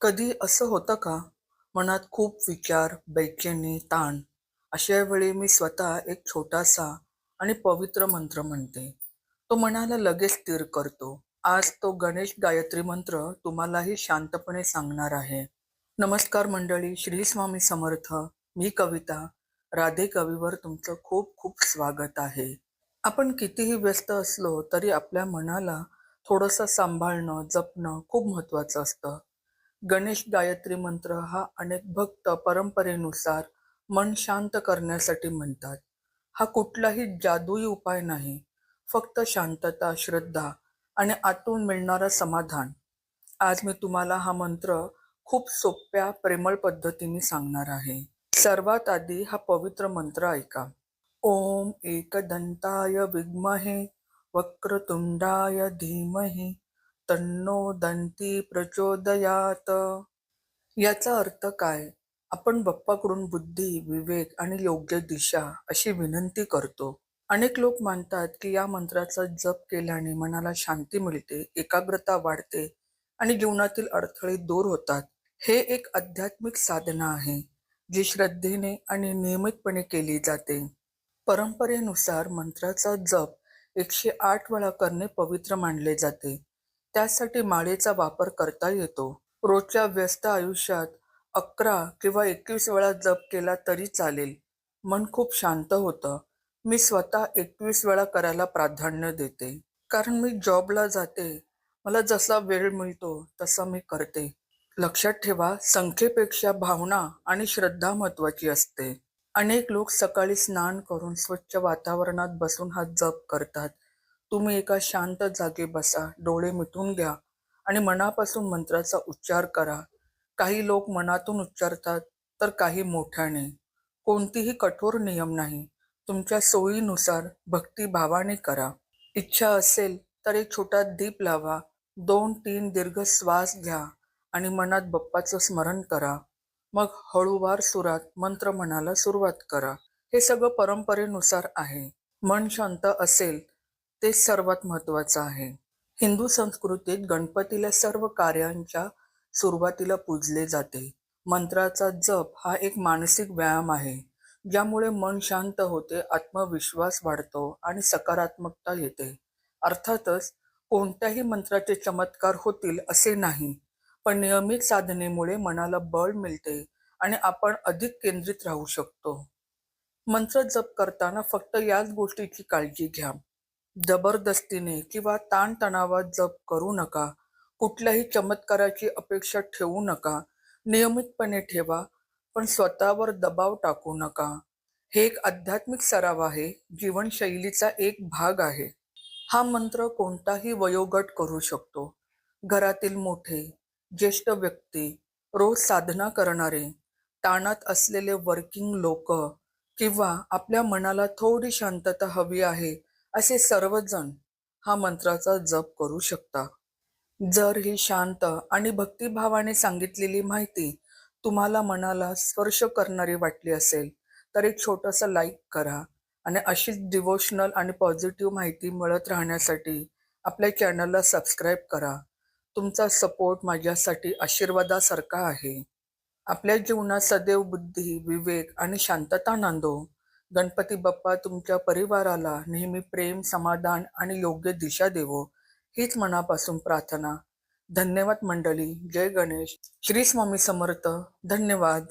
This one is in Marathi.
कधी असं होतं का? मनात खूप विचार बेचैनी ताण. अशा वेळी मी स्वतः एक छोटासा आणि पवित्र मंत्र म्हणते. तो मनाला लगेच स्थिर करतो. आज तो गणेश गायत्री मंत्र तुम्हालाही शांतपणे सांगणार आहे. नमस्कार मंडळी श्री स्वामी समर्थ. मी कविता. राधे कवीवर तुमचं खूप खूप स्वागत आहे. आपण कितीही व्यस्त असलो तरी आपल्या मनाला थोडंसं सांभाळणं जपणं खूप महत्वाचं असतं. गणेश गायत्री मंत्र हा अनेक भक्त परंपरेनुसार मन शांत करण्यासाठी म्हणतात. हा कुठलाही जादुई उपाय नाही. फक्त शांतता श्रद्धा आणि आतून मिळणारं समाधान. आज मी तुम्हाला हा मंत्र खूप सोप्या प्रेमळ पद्धतीने सांगणार आहे. सर्वात आधी हा पवित्र मंत्र ऐका. ओम एकदंताय विद्महे वक्रतुंडाय धीमहे तन्नो दंती प्रचोदयात. याचा अर्थ काय? आपण बाप्पाकडून बुद्धी विवेक आणि योग्य दिशा अशी विनंती करतो. अनेक लोक मानतात की या मंत्राचा जप केल्याने मनाला शांती मिळते एकाग्रता वाढते आणि जीवनातील अडथळे दूर होतात. हे एक आध्यात्मिक साधना आहे जी श्रद्धेने आणि नियमितपणे केली जाते. परंपरेनुसार मंत्राचा जप एकशे आठ वेळा करणे पवित्र मानले जाते. त्यासाठी माळेचा वापर करता येतो. रोजच्या व्यस्त आयुष्यात अकरा किंवा एकवीस वेळा जप केला तरी चालेल. मन खूप शांत होतं. मी स्वतः एकवीस वेळा करायला प्राधान्य देते. कारण मी जॉबला जाते. मला जसा वेळ मिळतो तसा मी करते. लक्षात ठेवा संख्येपेक्षा भावना आणि श्रद्धा महत्वाची असते. अनेक लोक सकाळी स्नान करून स्वच्छ वातावरणात बसून हा जप करतात. तुम्ही एका शांत जागी बसा डोळे मिटून घ्या आणि मनापासून मंत्राचा उच्चार करा. काही लोक मनातून उच्चारतात तर काही मोठ्याने. कोणतीही कठोर नियम नाही. तुमच्या सोयीनुसार भक्तिभावाने करा. इच्छा असेल तर एक छोटा दीप लावा. दोन तीन दीर्घ श्वास घ्या आणि मनात बाप्पाचं स्मरण करा. मग हळूवार सुरात मंत्र म्हणायला सुरुवात करा. हे सगळं परंपरेनुसार आहे. मन शांत असेल ते सर्वात महत्त्वाचं आहे. हिंदू संस्कृतीत गणपतीला सर्व कार्यांच्या सुरुवातीला पूजले जाते. मंत्राचा जप हा एक मानसिक व्यायाम आहे ज्यामुळे मन शांत होते आत्मविश्वास वाढतो आणि सकारात्मकता येते. अर्थातच कोणत्याही मंत्राचे चमत्कार होतील असे नाही पण नियमित साधनेमुळे मनाला बळ मिळते आणि आपण अधिक केंद्रित राहू शकतो. मंत्र जप करताना फक्त याच गोष्टीची काळजी घ्या. जबरदस्तीने किंवा ताणतणावात जप करू नका. कुठल्याही चमत्काराची अपेक्षा ठेवू नका. नियमितपणे ठेवा पण स्वतःवर दबाव टाकू नका. हे एक आध्यात्मिक सराव आहे. जीवनशैलीचा एक भाग आहे. हा मंत्र कोणताही वयोगट करू शकतो. घरातील मोठे ज्येष्ठ व्यक्ती रोज साधना करणारे ताणात असलेले वर्किंग लोक किंवा आपल्या मनाला थोडी शांतता हवी आहे असे सर्वजण हा मंत्राचा जप करू शकता. जर ही शांत आणि भक्तिभावाने सांगितलेली माहिती तुम्हाला मनाला स्पर्श करणारी वाटली असेल तर एक छोटासा लाईक करा आणि अशीच डिवोशनल आणि पॉझिटिव्ह माहिती मिळत राहण्यासाठी आपल्या चॅनलला सबस्क्राईब करा. तुमचा सपोर्ट माझ्यासाठी आशीर्वादासारखा आहे. आपल्या जीवनात सदैव बुद्धी विवेक आणि शांतता नांदो. गणपती बाप्पा तुमच्या परिवाराला नेहमी प्रेम समाधान आणि योग्य दिशा देवो हीच मनापासून प्रार्थना. धन्यवाद मंडळी. जय गणेश. श्री स्वामी समर्थ. धन्यवाद.